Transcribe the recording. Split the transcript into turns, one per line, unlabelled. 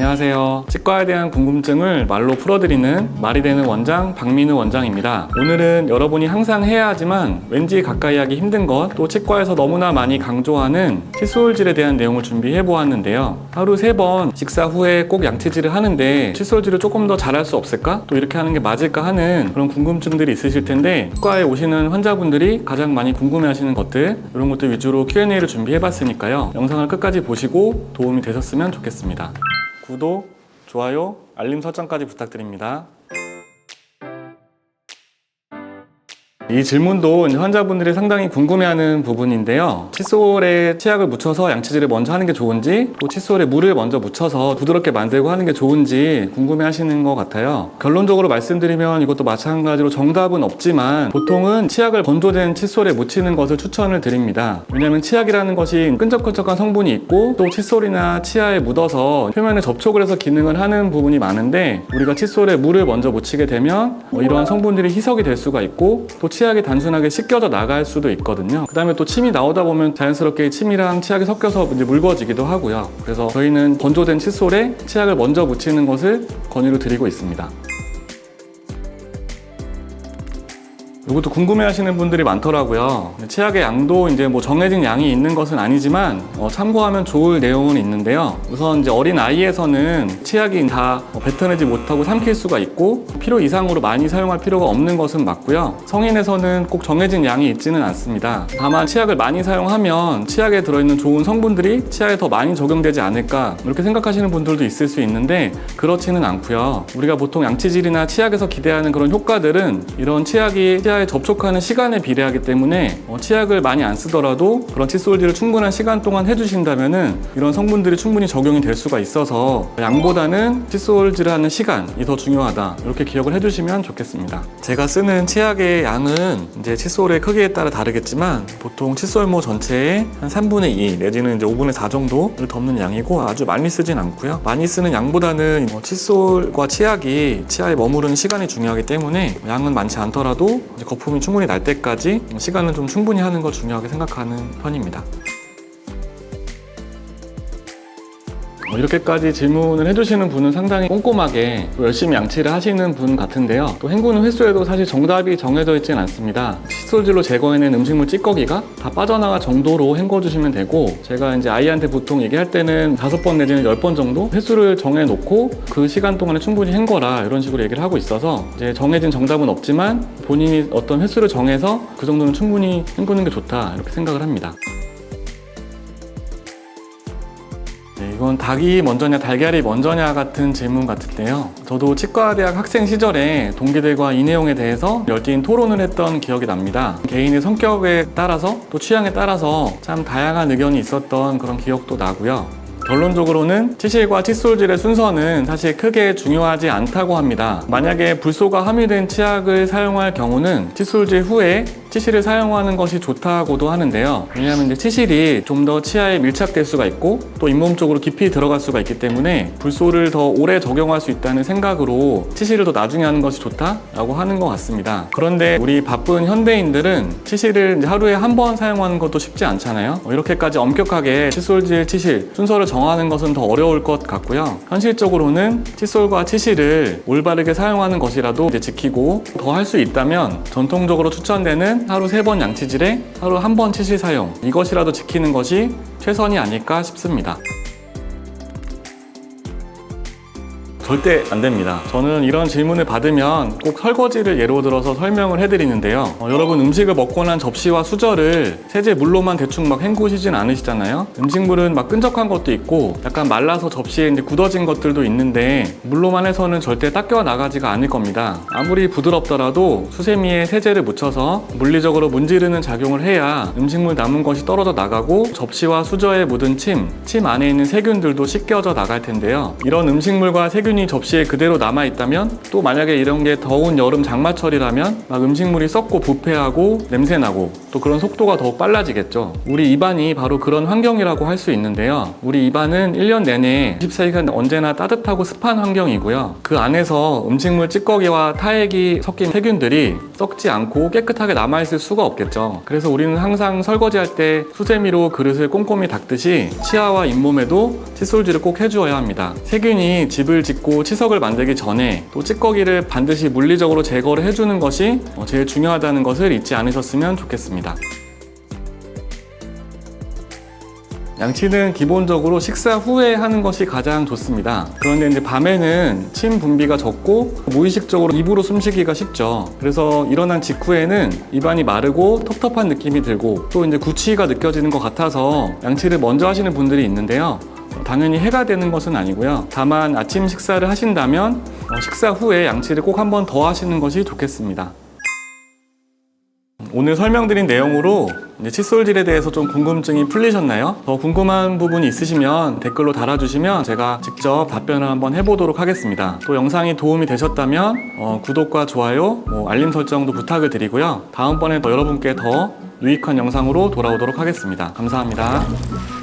안녕하세요. 치과에 대한 궁금증을 말로 풀어드리는 말이 되는 원장 박민우 원장입니다. 오늘은 여러분이 항상 해야 하지만 왠지 가까이 하기 힘든 것, 또 치과에서 너무나 많이 강조하는 칫솔질에 대한 내용을 준비해 보았는데요. 하루 세 번 식사 후에 꼭 양치질을 하는데 칫솔질을 조금 더 잘할 수 없을까? 또 이렇게 하는 게 맞을까 하는 그런 궁금증들이 있으실 텐데 치과에 오시는 환자분들이 가장 많이 궁금해하시는 것들 이런 것들 위주로 Q&A를 준비해 봤으니까요. 영상을 끝까지 보시고 도움이 되셨으면 좋겠습니다. 구독, 좋아요, 알림 설정까지 부탁드립니다. 이 질문도 환자분들이 상당히 궁금해하는 부분인데요. 칫솔에 치약을 묻혀서 양치질을 먼저 하는 게 좋은지, 또 칫솔에 물을 먼저 묻혀서 부드럽게 만들고 하는 게 좋은지 궁금해하시는 것 같아요. 결론적으로 말씀드리면 이것도 마찬가지로 정답은 없지만 보통은 치약을 건조된 칫솔에 묻히는 것을 추천을 드립니다. 왜냐하면 치약이라는 것이 끈적끈적한 성분이 있고 또 칫솔이나 치아에 묻어서 표면에 접촉을 해서 기능을 하는 부분이 많은데 우리가 칫솔에 물을 먼저 묻히게 되면 어, 이러한 성분들이 희석이 될 수가 있고 또 치약이 단순하게 씻겨져 나갈 수도 있거든요. 그 다음에 또 침이 나오다 보면 자연스럽게 침이랑 치약이 섞여서 이제 묽어지기도 하고요. 그래서 저희는 건조된 칫솔에 치약을 먼저 묻히는 것을 권유를 드리고 있습니다. 이것도 궁금해하시는 분들이 많더라고요. 치약의 양도 이제 뭐 정해진 양이 있는 것은 아니지만 어, 참고하면 좋을 내용은 있는데요. 우선 이제 어린 아이에서는 치약이 다 어, 뱉어내지 못하고 삼킬 수가 있고 필요 이상으로 많이 사용할 필요가 없는 것은 맞고요. 성인에서는 꼭 정해진 양이 있지는 않습니다. 다만 치약을 많이 사용하면 치약에 들어있는 좋은 성분들이 치아에 더 많이 적용되지 않을까 이렇게 생각하시는 분들도 있을 수 있는데 그렇지는 않고요. 우리가 보통 양치질이나 치약에서 기대하는 그런 효과들은 이런 치약이 치 아에 접촉하는 시간에 비례하기 때문에 어, 치약을 많이 안 쓰더라도 그런 칫솔질을 충분한 시간 동안 해주신다면은 이런 성분들이 충분히 적용이 될 수가 있어서 양보다는 칫솔질을 하는 시간이 더 중요하다 이렇게 기억을 해주시면 좋겠습니다. 제가 쓰는 치약의 양은 이제 칫솔의 크기에 따라 다르겠지만 보통 칫솔모 전체의 한 3분의 2 내지는 이제 5분의 4 정도를 덮는 양이고 아주 많이 쓰진 않고요. 많이 쓰는 양보다는 뭐 칫솔과 치약이 치아에 머무르는 시간이 중요하기 때문에 양은 많지 않더라도 거품이 충분히 날 때까지 시간을 좀 충분히 하는 걸 중요하게 생각하는 편입니다. 이렇게까지 질문을 해주시는 분은 상당히 꼼꼼하게 또 열심히 양치를 하시는 분 같은데요. 또 헹구는 횟수에도 사실 정답이 정해져 있지는 않습니다. 칫솔질로 제거해낸 음식물 찌꺼기가 다 빠져나갈 정도로 헹궈주시면 되고 제가 이제 아이한테 보통 얘기할 때는 다섯 번 내지는 열 번 정도 횟수를 정해놓고 그 시간 동안에 충분히 헹궈라 이런 식으로 얘기를 하고 있어서 이제 정해진 정답은 없지만 본인이 어떤 횟수를 정해서 그 정도는 충분히 헹구는 게 좋다 이렇게 생각을 합니다. 네, 이건 닭이 먼저냐 달걀이 먼저냐 같은 질문 같은데요. 저도 치과대학 학생 시절에 동기들과 이 내용에 대해서 열띤 토론을 했던 기억이 납니다. 개인의 성격에 따라서 또 취향에 따라서 참 다양한 의견이 있었던 그런 기억도 나고요. 결론적으로는 치실과 칫솔질의 순서는 사실 크게 중요하지 않다고 합니다. 만약에 불소가 함유된 치약을 사용할 경우는 칫솔질 후에 치실을 사용하는 것이 좋다고도 하는데요. 왜냐하면 이제 치실이 좀 더 치아에 밀착될 수가 있고 또 잇몸 쪽으로 깊이 들어갈 수가 있기 때문에 불소를 더 오래 적용할 수 있다는 생각으로 치실을 더 나중에 하는 것이 좋다라고 하는 것 같습니다. 그런데 우리 바쁜 현대인들은 치실을 하루에 한 번 사용하는 것도 쉽지 않잖아요. 어, 이렇게까지 엄격하게 칫솔질, 치실 순서를 정하는 것은 더 어려울 것 같고요. 현실적으로는 칫솔과 치실을 올바르게 사용하는 것이라도 지키고 더 할 수 있다면 전통적으로 추천되는 하루 세번 양치질에 하루 한번 치실 사용 이것이라도 지키는 것이 최선이 아닐까 싶습니다. 절대 안 됩니다. 저는 이런 질문을 받으면 꼭 설거지를 예로 들어서 설명을 해드리는데요. 어, 여러분 음식을 먹고 난 접시와 수저를 세제 물로만 대충 막 헹구시진 않으시잖아요. 음식물은 막 끈적한 것도 있고 약간 말라서 접시에 이제 굳어진 것들도 있는데 물로만 해서는 절대 닦여 나가지가 않을 겁니다. 아무리 부드럽더라도 수세미에 세제를 묻혀서 물리적으로 문지르는 작용을 해야 음식물 남은 것이 떨어져 나가고 접시와 수저에 묻은 침, 침 안에 있는 세균들도 씻겨져 나갈 텐데요. 이런 음식물과 세균 이 세균이 접시에 그대로 남아 있다면 또 만약에 이런 게 더운 여름 장마철이라면 막 음식물이 썩고 부패하고 냄새 나고 또 그런 속도가 더욱 빨라지겠죠. 우리 입안이 바로 그런 환경이라고 할 수 있는데요. 우리 입안은 1년 내내 24시간 언제나 따뜻하고 습한 환경이고요. 그 안에서 음식물 찌꺼기와 타액이 섞인 세균들이 썩지 않고 깨끗하게 남아 있을 수가 없겠죠. 그래서 우리는 항상 설거지할 때 수세미로 그릇을 꼼꼼히 닦듯이 치아와 잇몸에도 칫솔질을 꼭 해주어야 합니다. 세균이 집을 짓고 치석을 만들기 전에 또 찌꺼기를 반드시 물리적으로 제거를 해주는 것이 어, 제일 중요하다는 것을 잊지 않으셨으면 좋겠습니다. 양치는 기본적으로 식사 후에 하는 것이 가장 좋습니다. 그런데 이제 밤에는 침 분비가 적고 무의식적으로 입으로 숨쉬기가 쉽죠. 그래서 일어난 직후에는 입안이 마르고 텁텁한 느낌이 들고 또 이제 구취가 느껴지는 것 같아서 양치를 먼저 하시는 분들이 있는데요. 당연히 해가 되는 것은 아니고요. 다만 아침 식사를 하신다면 어, 식사 후에 양치를 꼭 한 번 더 하시는 것이 좋겠습니다. 오늘 설명드린 내용으로 칫솔질에 대해서 좀 궁금증이 풀리셨나요? 더 궁금한 부분이 있으시면 댓글로 달아주시면 제가 직접 답변을 한번 해보도록 하겠습니다. 또 영상이 도움이 되셨다면 어, 구독과 좋아요, 뭐 알림 설정도 부탁을 드리고요. 다음번에 더 여러분께 더 유익한 영상으로 돌아오도록 하겠습니다. 감사합니다.